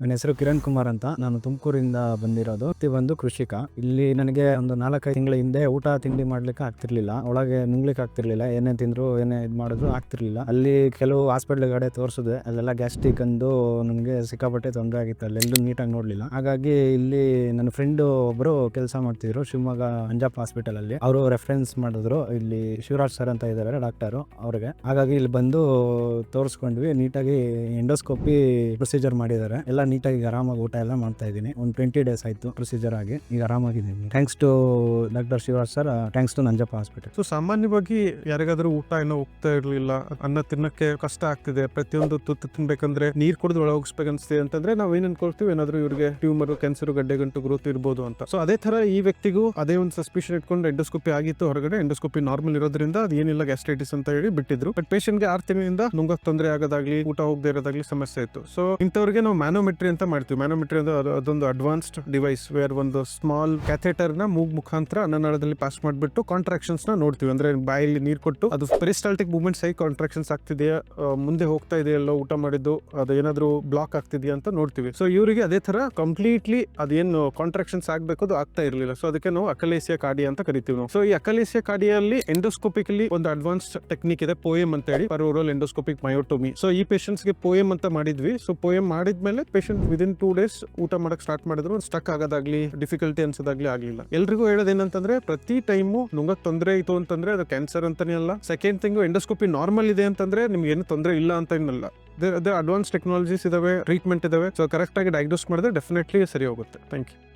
ನನ್ನ ಹೆಸರು ಕಿರಣ್ ಕುಮಾರ್ ಅಂತ. ನಾನು ತುಮಕೂರಿಂದ ಬಂದಿರೋದು. ಇದು ಬಂದು ಕೃಷಿಕ. ಇಲ್ಲಿ ನನಗೆ ಒಂದು ನಾಲ್ಕೈದು ತಿಂಗಳ ಹಿಂದೆ ಊಟ ತಿಂಡಿ ಮಾಡ್ಲಿಕ್ಕೆ ಆಗ್ತಿರ್ಲಿಲ್ಲ. ಒಳಗೆ ನುಂಗ್ಲಿಕ್ಕೆ ಆಗ್ತಿರ್ಲಿಲ್ಲ. ಏನೇ ತಿಂದ್ರು ಏನೇ ಇದು ಮಾಡಿದ್ರು ಆಗ್ತಿರ್ಲಿಲ್ಲ. ಅಲ್ಲಿ ಕೆಲವು ಹಾಸ್ಪಿಟ್ಲ್ಗಡೆ ತೋರಿಸಿದೆ. ಅಲ್ಲೆಲ್ಲ ಗ್ಯಾಸ್ಟ್ರಿಕ್ ಅಂದು ನನಗೆ ಸಿಕ್ಕಾಪಟ್ಟೆ ತೊಂದರೆ ಆಗಿತ್ತು. ಅಲ್ಲೆಲ್ಲೂ ನೀಟಾಗಿ ನೋಡಲಿಲ್ಲ. ಹಾಗಾಗಿ ಇಲ್ಲಿ ನನ್ನ ಫ್ರೆಂಡ್ ಒಬ್ಬರು ಕೆಲಸ ಮಾಡ್ತಿದ್ರು. ಶಿವಮೊಗ್ಗ ಪಂಜಾಬ್ ಹಾಸ್ಪಿಟಲ್ ಅಲ್ಲಿ ಅವರು ರೆಫರೆನ್ಸ್ ಮಾಡಿದ್ರು. ಇಲ್ಲಿ ಶಿವರಾಜ್ ಸರ್ ಅಂತ ಇದ್ದಾರೆ ಡಾಕ್ಟರು ಅವ್ರಿಗೆ. ಹಾಗಾಗಿ ಇಲ್ಲಿ ಬಂದು ತೋರಿಸ್ಕೊಂಡ್ವಿ. ನೀಟಾಗಿ ಎಂಡೋಸ್ಕೋಪಿ ಪ್ರೊಸೀಜರ್ ಮಾಡಿದ್ದಾರೆ. ಎಲ್ಲ ನೀಟಾಗಿ ಆರಾಮಾಗಿ ಊಟ ಎಲ್ಲ ಮಾಡ್ತಾ ಇದ್ದೀನಿ. ಒಂದು ಟ್ವೆಂಟಿ ಡೇಸ್ ಆಯಿತು ಪ್ರೊಸೀಜರ್ ಆಗಿ. ಈಗ ಆರಾಮಾಗಿದ್ದೀನಿ. Thanks to doctor Shivaraj sir thanks to Nanjappa hospital so ಸಾಮಾನ್ಯವಾಗಿ ಯಾರಿಗಾದ್ರೂ ಊಟ ಏನೋ ಹೋಗ್ತಾ ಇರಲಿಲ್ಲ. ಅನ್ನ ತಿನ್ನಕ್ಕೆ ಕಷ್ಟ ಆಗ್ತಿದೆ. ಪ್ರತಿಯೊಂದು ತುತ್ತು ತಿನ್ಬೇಕಂದ್ರೆ ನೀರ್ ಕುಡಿದು ಒಳ ಹೋಗಿಸ್ಬೇಕನ್ಸ್ತಿದೆ ಅಂತಂದ್ರೆ ನಾವ್ ಏನ್ ಅನ್ಕೊಳ್ತೀವಿ? ಏನಾದ್ರೂ ಇವ್ರಿಗೆ ಟ್ಯೂಮರ್ ಕ್ಯಾನ್ಸರ್ ಗಡ್ಡೆ ಗಂಟು ಗ್ರೋತ್ ಇರ್ಬೋದು ಅಂತ. ಸೊ ಅದೇ ತರ ಈ ವ್ಯಕ್ತಿಗೂ ಅದೇ ಒಂದು ಸಸ್ಪಿಷನ್ ಇಟ್ಕೊಂಡು ಎಂಡೋಸ್ಕೋಪಿ ಆಗಿತ್ತು ಹೊರಗಡೆ. ಎಂಡೋಸ್ಕೋಪಿ ನಾರ್ಮಲ್ ಇರೋದ್ರಿಂದ ಅದು ಏನಿಲ್ಲ ಗ್ಯಾಸ್ಟ್ರೈಟಿಸ್ ಅಂತ ಹೇಳಿ ಬಿಟ್ಟಿದ್ರು. ಬಟ್ಗೆ ಆರು ತಿಂಗಳಿಂದ ನುಂಗಕ್ ತೊಂದರೆ ಆಗೋದಾಗ್ಲಿ, ಊಟ ಹೋಗದೆ ಇರೋದಾಗ್ಲಿ ಸಮಸ್ಯೆ ಇತ್ತು. ಸೊ ಇಂಥವ್ರಿಗೆ ನಾವು ಮ್ಯಾನೋಮೆಟ್ರಿ ಅಂತ ಮಾಡ್ತೀವಿ. ಮ್ಯಾನೋಮೆಟ್ರಿ ಅಂದ್ರೆ ಅದು- ಅದೊಂದು ಅಡ್ವಾನ್ಸ್ಡ್ ಡಿವೈಸ್ ವೇರ್ ಒಂದು ಸ್ಮಾಲ್ ಕ್ಯಾಥೆಟರ್ನ ಮೂಗ್ ಮುಖಾಂತರ ಅನ್ನನಾಳದಲ್ಲಿ ಪಾಸ್ ಮಾಡಿಬಿಟ್ಟು ಕಾಂಟ್ರಾಕ್ಷನ್ಸ್ನ ನೋಡ್ತೀವಿ. ಅಂದ್ರೆ ಬಾಯಲ್ಲಿ ನೀರು ಕೊಟ್ಟು ಅದು ಪೆರಿಸ್ಟಾಲ್ಟಿಕ್ ಮೂವ್ಮೆಂಟ್ಸ್ ಹೇಗೆ ಕಾಂಟ್ರಾಕ್ಷನ್ಸ್ ಆಗ್ತಿದೆಯಾ ಮುಂದೆ ಹೋಗ್ತಾ ಇದೆಯಲ್ಲ ಊಟ ಮಾಡಿದ್ದು, ಅದು ಏನಾದರೂ ಬ್ಲಾಕ್ ಆಗ್ತಿದೆಯಾ ಅಂತ ನೋಡ್ತೀವಿ. ಸೊ ಇವರಿಗೆ ಅದೇ ತರ ಕಂಪ್ಲೀಟ್ಲಿ ಅದೇನು ಕಾಂಟ್ರಾಕ್ಷನ್ಸ್ ಆಗಬೇಕು ಅದು ಆಗ್ತಾ ಇರಲಿಲ್ಲ. ಸೊ ಅದಕ್ಕೆ ನಾವು ಅಕಲೇಸಿಯಾ ಕಾಡಿ ಅಂತ ಕರಿತೀವಿ ನಾವು. ಸೊ ಈ ಅಕಲೇಸಿಯ ಕಾಡಿಯಲ್ಲಿ ಎಂಡೋಸ್ಕೋಪಿಕಲಿ ಒಂದು ಅಡ್ವಾನ್ಸ್ಡ್ ಟೆಕ್ನಿಕ್ ಇದೆ ಪೋಯಮ್ ಅಂತ ಹೇಳಿ. Per oral endoscopic myotomy so ಈ patients ಗೆ ಪೋಯಮ್ ಅಂತ ಮಾಡಿದ್ವಿ. ಸೊ ಪೋಯಮ್ ಮಾಡಿದ್ಮೇಲೆ ಪೇಷಂಟ್ ವಿದಿನ್ ಟೂ ಡೇಸ್ ಊಟ ಮಾಡಕ್ ಸ್ಟಾರ್ಟ್ ಮಾಡಿದ್ರು ಸ್ಟಕ್ ಆಗೋದಾಗ್ಲಿ ಡಿಫಿಕಲ್ಟಿ ಅನ್ಸೋದಾಗ್ಲಿ ಆಗ್ಲಿಲ್ಲ. ಎಲ್ರಿಗೂ ಹೇಳೋದೇನಂತಂದ್ರೆ, ಪ್ರತಿ ಟೈಮು ನುಂಗಕ್ ತೊಂದರೆ ಇತ್ತು ಅಂತಂದ್ರೆ ಅದು ಕ್ಯಾನ್ಸರ್ ಅಂತಾನೆ ಅಲ್ಲ. ಸೆಕೆಂಡ್ ಥಿಂಗ್ ಎಂಡೋಸ್ಕೋಪಿ ನಾರ್ಮಲ್ ಇದೆ ಅಂತಂದ್ರೆ ನಿಮ್ಗೆ ಏನು ತೊಂದರೆ ಇಲ್ಲ ಅಂತ ಏನಲ್ಲ ಅದೇ ಅಡ್ವಾನ್ಸ್ ಟೆಕ್ನಾಲಜೀಸ್ ಇದಾವೆ ಟ್ರೀಟ್ಮೆಂಟ್ ಇದಾವೆ ಸೊ ಕರೆಕ್ಟ್ ಆಗಿ ಡಯಾಗ್ನೋಸ್ ಮಾಡಿದ್ರೆ ಡೆಫಿನೆಟ್ಲಿ ಸರಿ ಹೋಗುತ್ತೆ. Thank you